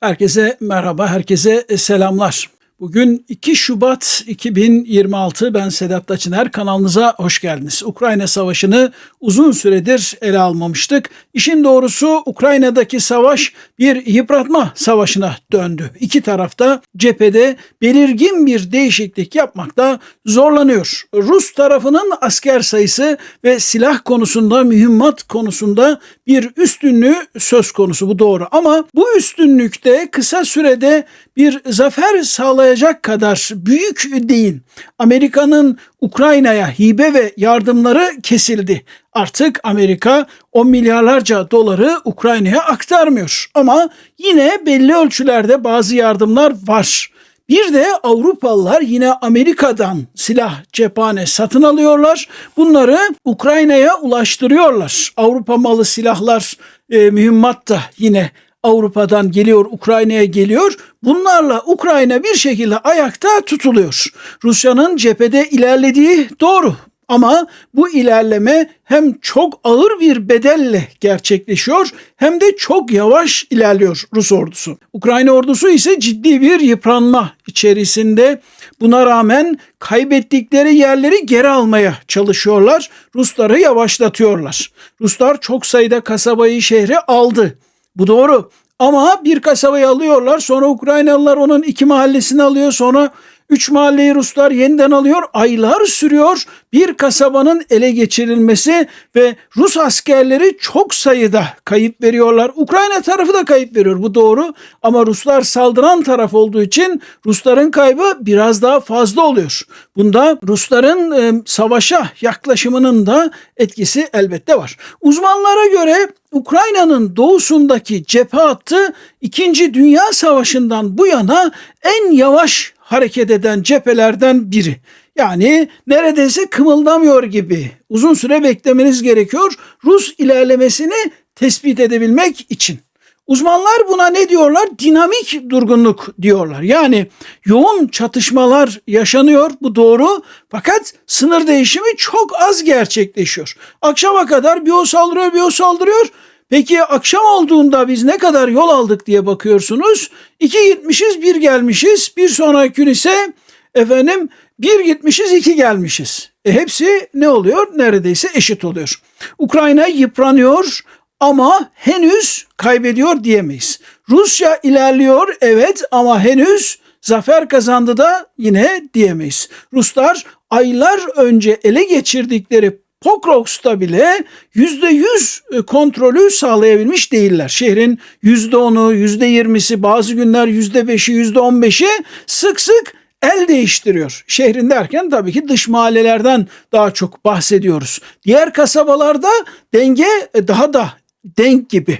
Herkese merhaba, herkese selamlar. Bugün 2 Şubat 2026 ben Sedat Taçıner kanalınıza hoş geldiniz. Ukrayna Savaşı'nı uzun süredir ele almamıştık. İşin doğrusu Ukrayna'daki savaş bir yıpratma savaşına döndü. İki tarafta cephede belirgin bir değişiklik yapmakta zorlanıyor. Rus tarafının asker sayısı ve silah konusunda, mühimmat konusunda bir üstünlüğü söz konusu bu doğru. Ama bu üstünlükte kısa sürede bir zafer sağlayacak kadar büyük değil. Amerika'nın Ukrayna'ya hibe ve yardımları kesildi. Artık Amerika o milyarlarca doları Ukrayna'ya aktarmıyor. Ama yine belli ölçülerde bazı yardımlar var. Bir de Avrupalılar yine Amerika'dan silah cephane satın alıyorlar. Bunları Ukrayna'ya ulaştırıyorlar. Avrupa malı silahlar, e, mühimmat da yine Avrupa'dan geliyor, Ukrayna'ya geliyor. Bunlarla Ukrayna bir şekilde ayakta tutuluyor. Rusya'nın cephede ilerlediği doğru. Ama bu ilerleme hem çok ağır bir bedelle gerçekleşiyor hem de çok yavaş ilerliyor Rus ordusu. Ukrayna ordusu ise ciddi bir yıpranma içerisinde. Buna rağmen kaybettikleri yerleri geri almaya çalışıyorlar. Rusları yavaşlatıyorlar. Ruslar çok sayıda kasabayı şehri aldı. Bu doğru. Ama bir kasabayı alıyorlar sonra Ukraynalılar onun iki mahallesini alıyor sonra üç mahalleyi Ruslar yeniden alıyor. Aylar sürüyor bir kasabanın ele geçirilmesi ve Rus askerleri çok sayıda kayıp veriyorlar. Ukrayna tarafı da kayıp veriyor bu doğru ama Ruslar saldıran taraf olduğu için Rusların kaybı biraz daha fazla oluyor. Bunda Rusların e, savaşa yaklaşımının da etkisi elbette var. Uzmanlara göre Ukrayna'nın doğusundaki cephe hattı 2. Dünya Savaşı'ndan bu yana en yavaş hareket eden cephelerden biri. Yani neredeyse kımıldamıyor gibi. Uzun süre beklemeniz gerekiyor Rus ilerlemesini tespit edebilmek için. Uzmanlar buna ne diyorlar? Dinamik durgunluk diyorlar. Yani yoğun çatışmalar yaşanıyor bu doğru fakat sınır değişimi çok az gerçekleşiyor. Akşama kadar bir o saldırıyor bir o saldırıyor. Peki akşam olduğunda biz ne kadar yol aldık diye bakıyorsunuz. İki gitmişiz bir gelmişiz bir sonraki gün ise efendim bir gitmişiz iki gelmişiz. E hepsi ne oluyor? Neredeyse eşit oluyor. Ukrayna yıpranıyor ama henüz kaybediyor diyemeyiz. Rusya ilerliyor evet ama henüz zafer kazandı da yine diyemeyiz. Ruslar aylar önce ele geçirdikleri Pokrovsk'ta bile %100 kontrolü sağlayabilmiş değiller. Şehrin %10'u, %20'si, bazı günler %5'i, %15'i sık sık el değiştiriyor. Şehrin derken tabii ki dış mahallelerden daha çok bahsediyoruz. Diğer kasabalarda denge daha da denk gibi.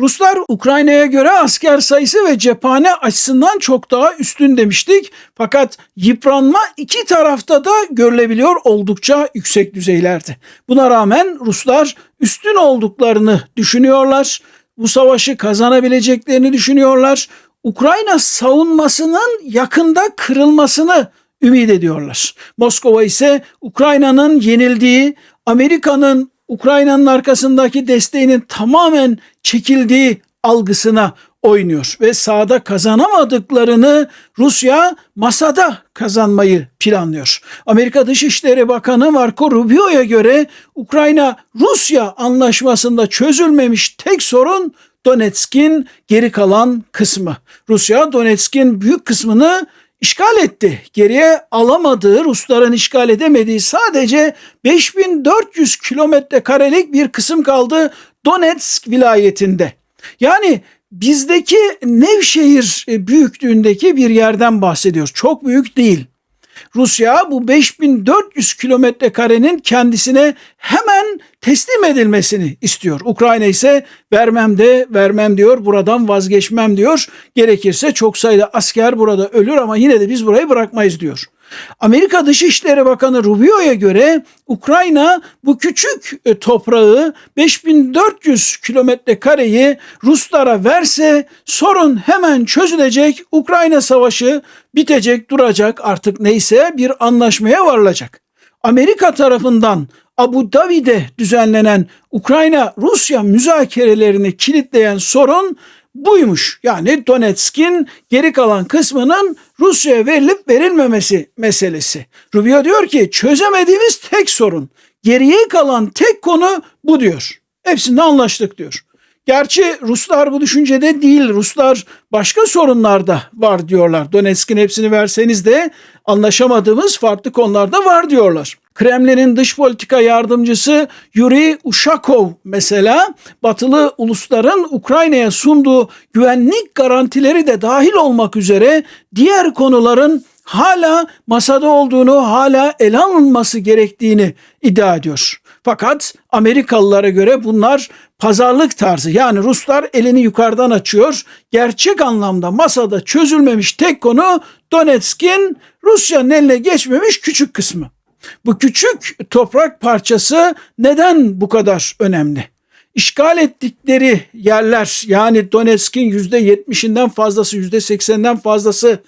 Ruslar Ukrayna'ya göre asker sayısı ve cephane açısından çok daha üstün demiştik. Fakat yıpranma iki tarafta da görülebiliyor oldukça yüksek düzeylerde. Buna rağmen Ruslar üstün olduklarını düşünüyorlar. Bu savaşı kazanabileceklerini düşünüyorlar. Ukrayna savunmasının yakında kırılmasını ümit ediyorlar. Moskova ise Ukrayna'nın yenildiği, Amerika'nın Ukrayna'nın arkasındaki desteğinin tamamen çekildiği algısına oynuyor ve sahada kazanamadıklarını Rusya masada kazanmayı planlıyor. Amerika Dışişleri Bakanı Marco Rubio'ya göre Ukrayna Rusya anlaşmasında çözülmemiş tek sorun Donetsk'in geri kalan kısmı. Rusya Donetsk'in büyük kısmını işgal etti. Geriye alamadığı, Rusların işgal edemediği sadece 5400 kilometre karelik bir kısım kaldı Donetsk vilayetinde. Yani bizdeki Nevşehir büyüklüğündeki bir yerden bahsediyoruz. Çok büyük değil. Rusya bu 5400 kilometre karenin kendisine hemen teslim edilmesini istiyor. Ukrayna ise vermem de vermem diyor, buradan vazgeçmem diyor. Gerekirse çok sayıda asker burada ölür ama yine de biz burayı bırakmayız diyor. Amerika Dışişleri Bakanı Rubio'ya göre Ukrayna bu küçük e, toprağı 5400 kilometre kareyi Ruslara verse sorun hemen çözülecek. Ukrayna savaşı bitecek, duracak artık neyse bir anlaşmaya varılacak. Amerika tarafından Abu Dhabi'de düzenlenen Ukrayna-Rusya müzakerelerini kilitleyen sorun buymuş. Yani Donetsk'in geri kalan kısmının Rusya'ya verilip verilmemesi meselesi. Rubio diyor ki çözemediğimiz tek sorun, geriye kalan tek konu bu diyor. Hepsinde anlaştık diyor. Gerçi Ruslar bu düşüncede değil. Ruslar başka sorunlarda var diyorlar. Donetsk'in hepsini verseniz de anlaşamadığımız farklı konularda var diyorlar. Kremlin'in dış politika yardımcısı Yuri Ushakov mesela batılı ulusların Ukrayna'ya sunduğu güvenlik garantileri de dahil olmak üzere diğer konuların hala masada olduğunu, hala ele alınması gerektiğini iddia ediyor. Fakat Amerikalılara göre bunlar pazarlık tarzı. Yani Ruslar elini yukarıdan açıyor. Gerçek anlamda masada çözülmemiş tek konu Donetsk'in Rusya'nın eline geçmemiş küçük kısmı. Bu küçük toprak parçası neden bu kadar önemli? İşgal ettikleri yerler yani Donetsk'in %70'inden fazlası %80'den fazlası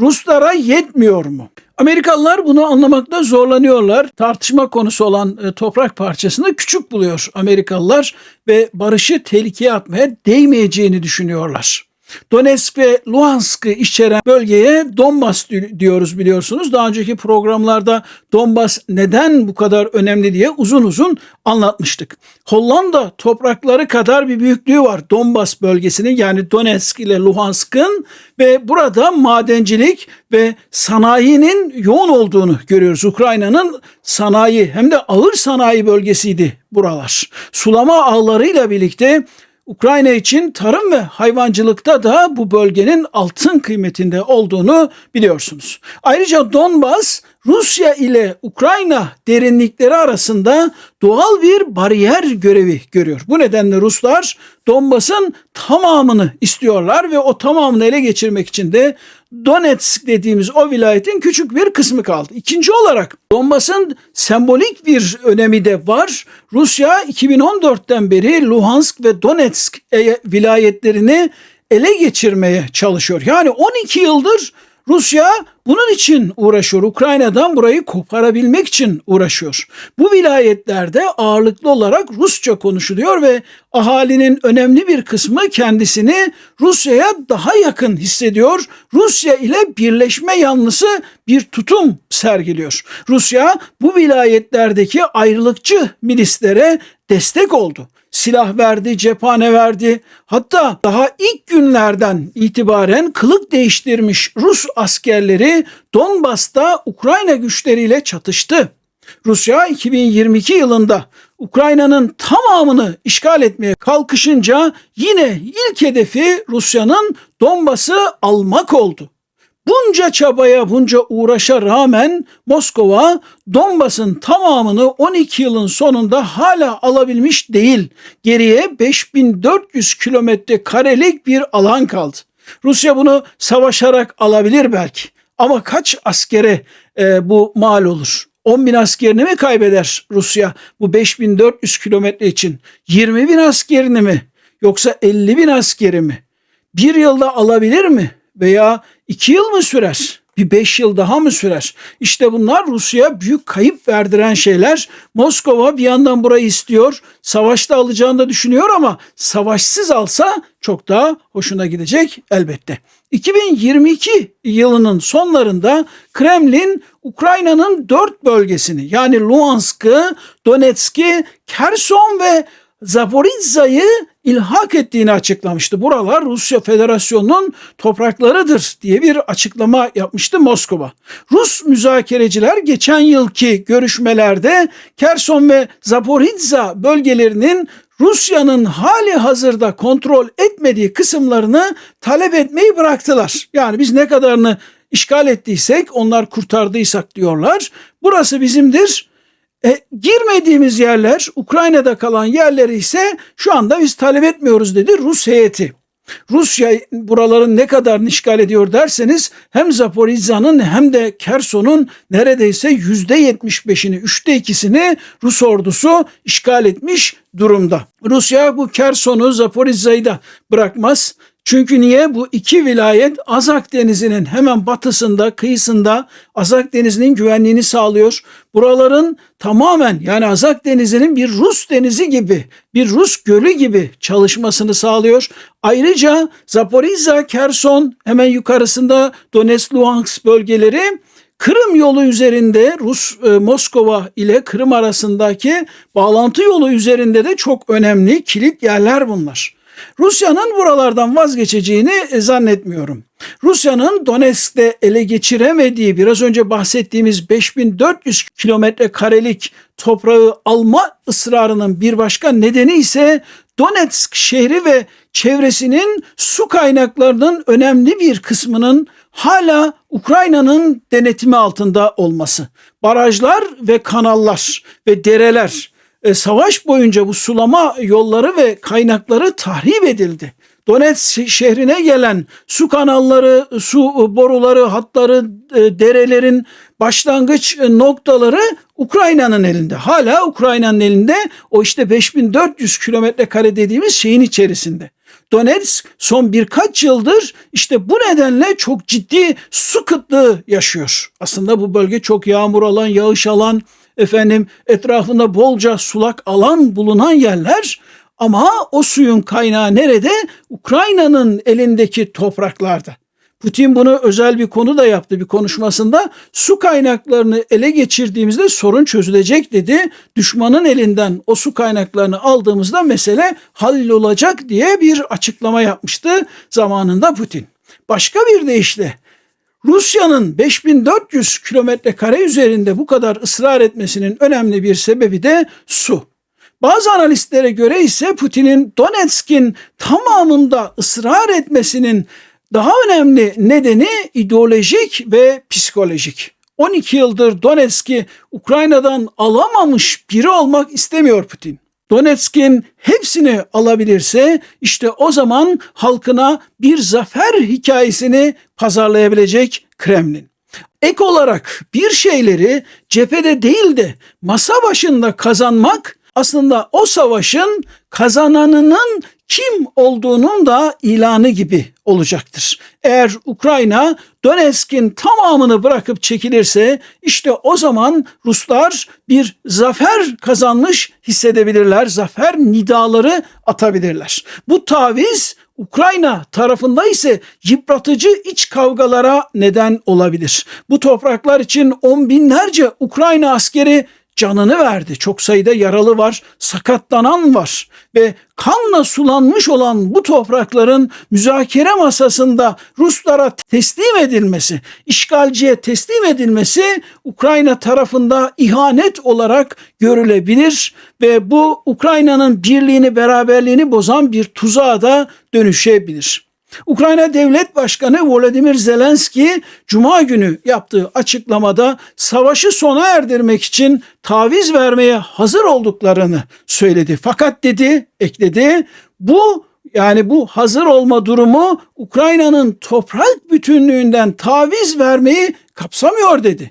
Ruslara yetmiyor mu? Amerikalılar bunu anlamakta zorlanıyorlar. Tartışma konusu olan e, toprak parçasını küçük buluyor Amerikalılar ve barışı tehlikeye atmaya değmeyeceğini düşünüyorlar. Donetsk ve Luhansk'ı içeren bölgeye Donbas diyoruz biliyorsunuz. Daha önceki programlarda Donbas neden bu kadar önemli diye uzun uzun anlatmıştık. Hollanda toprakları kadar bir büyüklüğü var Donbas bölgesinin yani Donetsk ile Luhansk'ın ve burada madencilik ve sanayinin yoğun olduğunu görüyoruz. Ukrayna'nın sanayi hem de ağır sanayi bölgesiydi buralar. Sulama ağlarıyla birlikte Ukrayna için tarım ve hayvancılıkta da bu bölgenin altın kıymetinde olduğunu biliyorsunuz. Ayrıca Donbas Rusya ile Ukrayna derinlikleri arasında doğal bir bariyer görevi görüyor. Bu nedenle Ruslar Donbas'ın tamamını istiyorlar ve o tamamını ele geçirmek için de Donetsk dediğimiz o vilayetin küçük bir kısmı kaldı. İkinci olarak Donbas'ın sembolik bir önemi de var. Rusya 2014'ten beri Luhansk ve Donetsk e, vilayetlerini ele geçirmeye çalışıyor. Yani 12 yıldır Rusya bunun için uğraşıyor. Ukrayna'dan burayı koparabilmek için uğraşıyor. Bu vilayetlerde ağırlıklı olarak Rusça konuşuluyor ve ahalinin önemli bir kısmı kendisini Rusya'ya daha yakın hissediyor. Rusya ile birleşme yanlısı bir tutum sergiliyor. Rusya bu vilayetlerdeki ayrılıkçı milislere destek oldu silah verdi, cephane verdi. Hatta daha ilk günlerden itibaren kılık değiştirmiş Rus askerleri Donbas'ta Ukrayna güçleriyle çatıştı. Rusya 2022 yılında Ukrayna'nın tamamını işgal etmeye kalkışınca yine ilk hedefi Rusya'nın Donbas'ı almak oldu. Bunca çabaya, bunca uğraşa rağmen Moskova Donbas'ın tamamını 12 yılın sonunda hala alabilmiş değil. Geriye 5400 kilometre karelik bir alan kaldı. Rusya bunu savaşarak alabilir belki. Ama kaç askere e, bu mal olur? 10 bin askerini mi kaybeder Rusya bu 5400 kilometre için? 20 bin askerini mi? Yoksa 50 bin askeri mi? Bir yılda alabilir mi? Veya iki yıl mı sürer? Bir beş yıl daha mı sürer? İşte bunlar Rusya büyük kayıp verdiren şeyler. Moskova bir yandan burayı istiyor. Savaşta alacağını da düşünüyor ama savaşsız alsa çok daha hoşuna gidecek elbette. 2022 yılının sonlarında Kremlin Ukrayna'nın dört bölgesini yani Luhansk'ı, Donetsk'i, Kerson ve Zaporizza'yı ilhak ettiğini açıklamıştı. Buralar Rusya Federasyonu'nun topraklarıdır diye bir açıklama yapmıştı Moskova. Rus müzakereciler geçen yılki görüşmelerde Kerson ve Zaporizza bölgelerinin Rusya'nın hali hazırda kontrol etmediği kısımlarını talep etmeyi bıraktılar. Yani biz ne kadarını işgal ettiysek onlar kurtardıysak diyorlar. Burası bizimdir e, girmediğimiz yerler Ukrayna'da kalan yerleri ise şu anda biz talep etmiyoruz dedi Rus heyeti. Rusya buraların ne kadar işgal ediyor derseniz hem Zaporizza'nın hem de Kerson'un neredeyse yüzde yetmiş beşini, üçte ikisini Rus ordusu işgal etmiş durumda. Rusya bu Kerson'u, Zaporizza'yı da bırakmaz. Çünkü niye? Bu iki vilayet Azak Denizi'nin hemen batısında, kıyısında Azak Denizi'nin güvenliğini sağlıyor. Buraların tamamen yani Azak Denizi'nin bir Rus denizi gibi, bir Rus gölü gibi çalışmasını sağlıyor. Ayrıca Zaporizhzhia, Kerson hemen yukarısında Donetsk, Luhansk bölgeleri Kırım yolu üzerinde Rus e, Moskova ile Kırım arasındaki bağlantı yolu üzerinde de çok önemli kilit yerler bunlar. Rusya'nın buralardan vazgeçeceğini e, zannetmiyorum. Rusya'nın Donetsk'te ele geçiremediği biraz önce bahsettiğimiz 5400 kilometre karelik toprağı alma ısrarının bir başka nedeni ise Donetsk şehri ve çevresinin su kaynaklarının önemli bir kısmının hala Ukrayna'nın denetimi altında olması. Barajlar ve kanallar ve dereler e, savaş boyunca bu sulama yolları ve kaynakları tahrip edildi. Donetsk şehrine gelen su kanalları, su boruları, hatları, e, derelerin başlangıç noktaları Ukrayna'nın elinde. Hala Ukrayna'nın elinde o işte 5400 kilometre kare dediğimiz şeyin içerisinde. Donetsk son birkaç yıldır işte bu nedenle çok ciddi su kıtlığı yaşıyor. Aslında bu bölge çok yağmur alan, yağış alan, efendim etrafında bolca sulak alan bulunan yerler ama o suyun kaynağı nerede? Ukrayna'nın elindeki topraklarda. Putin bunu özel bir konu da yaptı bir konuşmasında. Su kaynaklarını ele geçirdiğimizde sorun çözülecek dedi. Düşmanın elinden o su kaynaklarını aldığımızda mesele hallolacak diye bir açıklama yapmıştı zamanında Putin. Başka bir deyişle Rusya'nın 5400 kilometre kare üzerinde bu kadar ısrar etmesinin önemli bir sebebi de su. Bazı analistlere göre ise Putin'in Donetsk'in tamamında ısrar etmesinin daha önemli nedeni ideolojik ve psikolojik. 12 yıldır Donetsk'i Ukrayna'dan alamamış biri olmak istemiyor Putin. Donetsk'in hepsini alabilirse işte o zaman halkına bir zafer hikayesini pazarlayabilecek Kremlin. Ek olarak bir şeyleri cephede değil de masa başında kazanmak aslında o savaşın kazananının kim olduğunun da ilanı gibi olacaktır. Eğer Ukrayna Donetsk'in tamamını bırakıp çekilirse işte o zaman Ruslar bir zafer kazanmış hissedebilirler. Zafer nidaları atabilirler. Bu taviz Ukrayna tarafında ise yıpratıcı iç kavgalara neden olabilir. Bu topraklar için on binlerce Ukrayna askeri canını verdi. Çok sayıda yaralı var, sakatlanan var ve kanla sulanmış olan bu toprakların müzakere masasında Ruslara teslim edilmesi, işgalciye teslim edilmesi Ukrayna tarafında ihanet olarak görülebilir ve bu Ukrayna'nın birliğini, beraberliğini bozan bir tuzağa da dönüşebilir. Ukrayna Devlet Başkanı Volodymyr Zelenski Cuma günü yaptığı açıklamada savaşı sona erdirmek için taviz vermeye hazır olduklarını söyledi. Fakat dedi, ekledi, bu yani bu hazır olma durumu Ukrayna'nın toprak bütünlüğünden taviz vermeyi kapsamıyor dedi.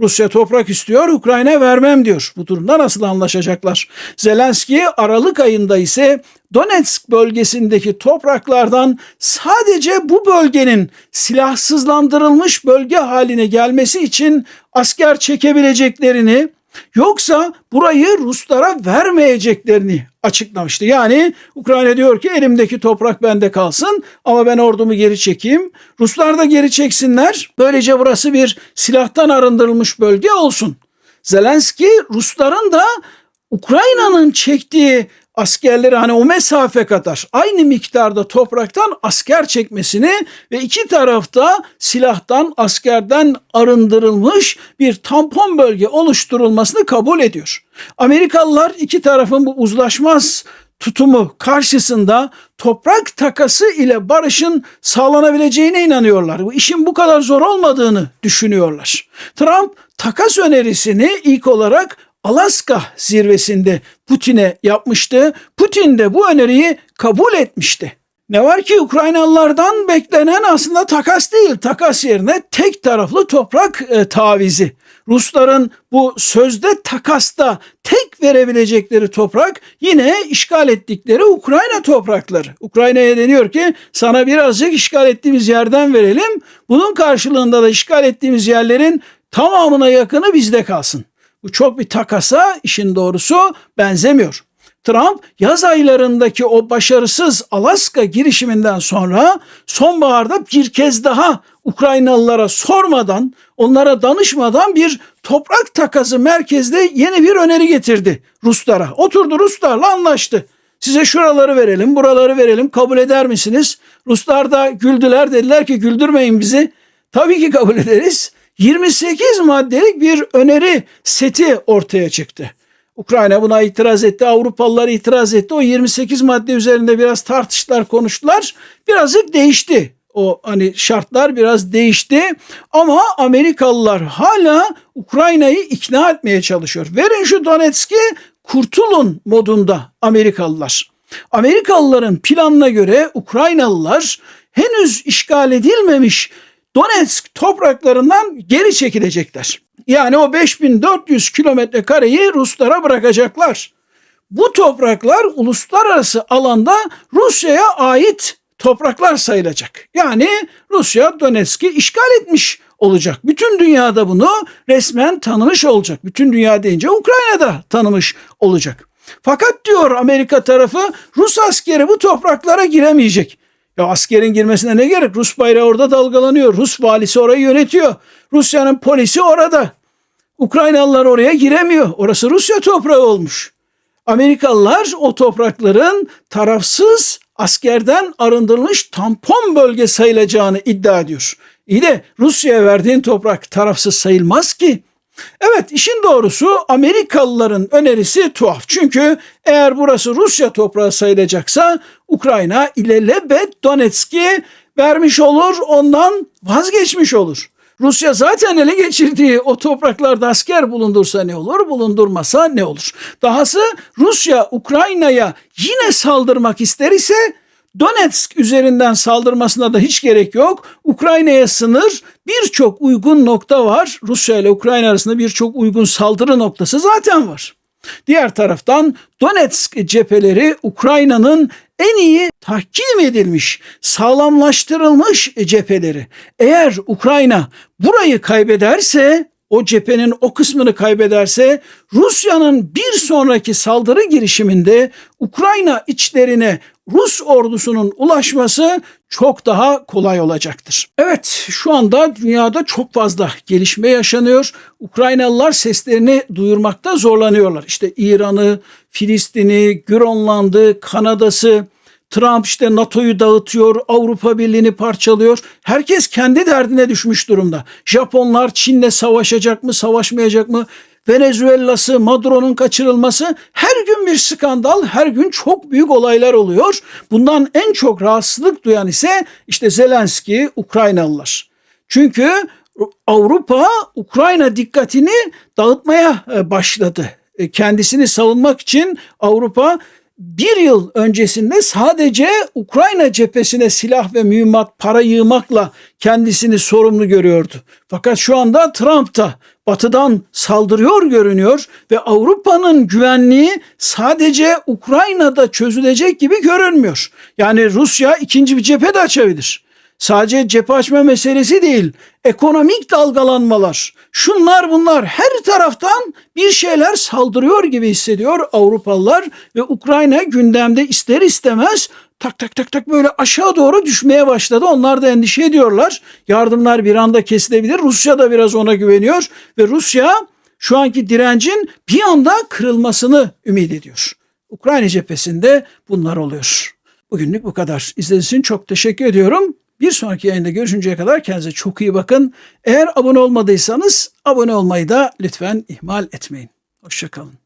Rusya toprak istiyor, Ukrayna vermem diyor. Bu durumda nasıl anlaşacaklar? Zelenski Aralık ayında ise Donetsk bölgesindeki topraklardan sadece bu bölgenin silahsızlandırılmış bölge haline gelmesi için asker çekebileceklerini Yoksa burayı Ruslara vermeyeceklerini açıklamıştı. Yani Ukrayna diyor ki elimdeki toprak bende kalsın ama ben ordumu geri çekeyim. Ruslar da geri çeksinler. Böylece burası bir silahtan arındırılmış bölge olsun. Zelenski Rusların da Ukrayna'nın çektiği askerleri hani o mesafe kadar aynı miktarda topraktan asker çekmesini ve iki tarafta silahtan askerden arındırılmış bir tampon bölge oluşturulmasını kabul ediyor. Amerikalılar iki tarafın bu uzlaşmaz tutumu karşısında toprak takası ile barışın sağlanabileceğine inanıyorlar. Bu işin bu kadar zor olmadığını düşünüyorlar. Trump takas önerisini ilk olarak Alaska zirvesinde Putin'e yapmıştı. Putin de bu öneriyi kabul etmişti. Ne var ki Ukraynalılardan beklenen aslında takas değil, takas yerine tek taraflı toprak e, tavizi. Rusların bu sözde takasta tek verebilecekleri toprak yine işgal ettikleri Ukrayna toprakları. Ukrayna'ya deniyor ki sana birazcık işgal ettiğimiz yerden verelim. Bunun karşılığında da işgal ettiğimiz yerlerin tamamına yakını bizde kalsın. Bu çok bir takasa işin doğrusu benzemiyor. Trump yaz aylarındaki o başarısız Alaska girişiminden sonra sonbaharda bir kez daha Ukraynalılara sormadan, onlara danışmadan bir toprak takası merkezde yeni bir öneri getirdi Ruslara. Oturdu Ruslarla anlaştı. Size şuraları verelim, buraları verelim. Kabul eder misiniz? Ruslar da güldüler. Dediler ki güldürmeyin bizi. Tabii ki kabul ederiz. 28 maddelik bir öneri seti ortaya çıktı. Ukrayna buna itiraz etti, Avrupalılar itiraz etti. O 28 madde üzerinde biraz tartıştılar, konuştular. Birazcık değişti. O hani şartlar biraz değişti ama Amerikalılar hala Ukrayna'yı ikna etmeye çalışıyor. Verin şu Donetsk'i kurtulun modunda Amerikalılar. Amerikalıların planına göre Ukraynalılar henüz işgal edilmemiş Donetsk topraklarından geri çekilecekler. Yani o 5400 kilometre kareyi Ruslara bırakacaklar. Bu topraklar uluslararası alanda Rusya'ya ait topraklar sayılacak. Yani Rusya Donetsk'i işgal etmiş olacak. Bütün dünyada bunu resmen tanımış olacak. Bütün dünya deyince Ukrayna'da tanımış olacak. Fakat diyor Amerika tarafı Rus askeri bu topraklara giremeyecek. Ya askerin girmesine ne gerek? Rus bayrağı orada dalgalanıyor. Rus valisi orayı yönetiyor. Rusya'nın polisi orada. Ukraynalılar oraya giremiyor. Orası Rusya toprağı olmuş. Amerikalılar o toprakların tarafsız askerden arındırılmış tampon bölge sayılacağını iddia ediyor. İyi de Rusya'ya verdiğin toprak tarafsız sayılmaz ki. Evet işin doğrusu Amerikalıların önerisi tuhaf. Çünkü eğer burası Rusya toprağı sayılacaksa Ukrayna ilelebet Donetsk'i vermiş olur ondan vazgeçmiş olur. Rusya zaten ele geçirdiği o topraklarda asker bulundursa ne olur, bulundurmasa ne olur? Dahası Rusya Ukrayna'ya yine saldırmak ister ise Donetsk üzerinden saldırmasına da hiç gerek yok. Ukrayna'ya sınır birçok uygun nokta var. Rusya ile Ukrayna arasında birçok uygun saldırı noktası zaten var. Diğer taraftan Donetsk cepheleri Ukrayna'nın en iyi tahkim edilmiş, sağlamlaştırılmış cepheleri. Eğer Ukrayna burayı kaybederse, o cephenin o kısmını kaybederse Rusya'nın bir sonraki saldırı girişiminde Ukrayna içlerine Rus ordusunun ulaşması çok daha kolay olacaktır. Evet şu anda dünyada çok fazla gelişme yaşanıyor. Ukraynalılar seslerini duyurmakta zorlanıyorlar. İşte İran'ı, Filistin'i, Grönland'ı, Kanada'sı, Trump işte NATO'yu dağıtıyor, Avrupa Birliği'ni parçalıyor. Herkes kendi derdine düşmüş durumda. Japonlar Çin'le savaşacak mı, savaşmayacak mı? Venezuela'sı, Maduro'nun kaçırılması her gün bir skandal, her gün çok büyük olaylar oluyor. Bundan en çok rahatsızlık duyan ise işte Zelenski, Ukraynalılar. Çünkü Avrupa Ukrayna dikkatini dağıtmaya e, başladı. E, kendisini savunmak için Avrupa bir yıl öncesinde sadece Ukrayna cephesine silah ve mühimmat para yığmakla kendisini sorumlu görüyordu. Fakat şu anda Trump da batıdan saldırıyor görünüyor ve Avrupa'nın güvenliği sadece Ukrayna'da çözülecek gibi görünmüyor. Yani Rusya ikinci bir cephe de açabilir. Sadece cephe açma meselesi değil, ekonomik dalgalanmalar, şunlar bunlar her taraftan bir şeyler saldırıyor gibi hissediyor Avrupalılar ve Ukrayna gündemde ister istemez tak tak tak tak böyle aşağı doğru düşmeye başladı. Onlar da endişe ediyorlar. Yardımlar bir anda kesilebilir. Rusya da biraz ona güveniyor ve Rusya şu anki direncin bir anda kırılmasını ümit ediyor. Ukrayna cephesinde bunlar oluyor. Bugünlük bu kadar. İzlediğiniz için çok teşekkür ediyorum. Bir sonraki yayında görüşünceye kadar kendinize çok iyi bakın. Eğer abone olmadıysanız abone olmayı da lütfen ihmal etmeyin. Hoşçakalın.